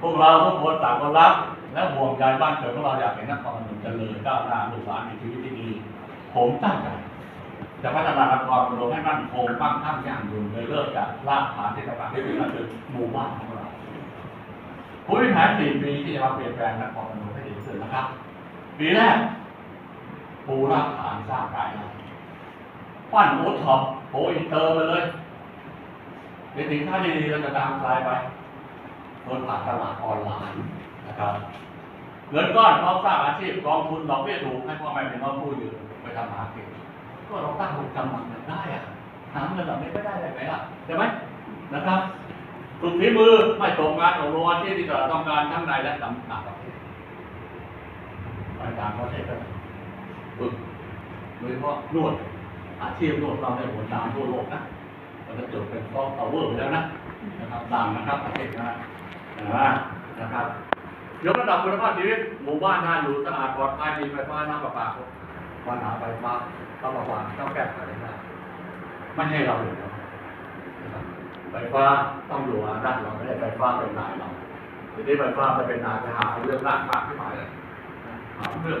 พวกเราทุกคนต่างก็รัก และห่วงใยบ้านเกิดของเราอยากเห็นนครพนมเจริญก้าวหน้าลูกหลานมีชีวิตที่ดี ผมตั้งใจจะพัฒนานครพนมให้มั่นคงมั่งคั่งยั่งยืนโดยเลิกจากรากฐานที่สำคัญที่สุดก็คือหมู่บ้านของเราผมมีแผนสี่ปีที่จะมาเปลี่ยนแปลงนครพนมให้ดีขึ้นนะครับ ปีแรกปูรากฐานสร้างรายได้ปั้นโอท็อปโออินเตอร์ไปเลยเดี๋ยวถึงถ้าดีๆเราจะตามสายไป โดผ่านตลาดออนไลน์นะครับ เงินก้อนพร้อมสร้างอาชีพกองทุนดอกเบี้ยถูกให้พ่อแม่เป็นน้องผู้ยืนไปทำหากินก็เราตั้งหลักกำลังกันได้อะหาเงินเหล่านี้ไม่ได้ได้ไหมล่ะใช่ไหมนะครับฝึกฝีมือไม่ตกงานอบรมอาชีพที่ตลาดต้องการทั้งในและต่างประเทศไปต่างประเทศก็ฝึกโดยเฉพาะนวดอาชีพนวดเราได้ผลตามทั่วโลกนะเราจะจบเป็นซอฟต์พาเวอร์ไปแล้วนะนะครับดังนะครับประเทศนะ นะครับยกระดับคุณภาพชีวิตหมู่บ้านน่าอยู่สะอาดปลอดภัยมีไฟฟ้าน้ำประปาครบปัญหาไฟฟ้าต้องระวังต้องแก้ไขได้ไม่ให้เราเดือดร้อนนะครับไฟฟ้าต้องอยู่อาด้านเราไม่ได้ไฟฟ้าเป็นนายเราทีนี้ไฟฟ้าไปเป็นนายไปหาเรื่องรากมากขึ้นมาเลยเรื่อง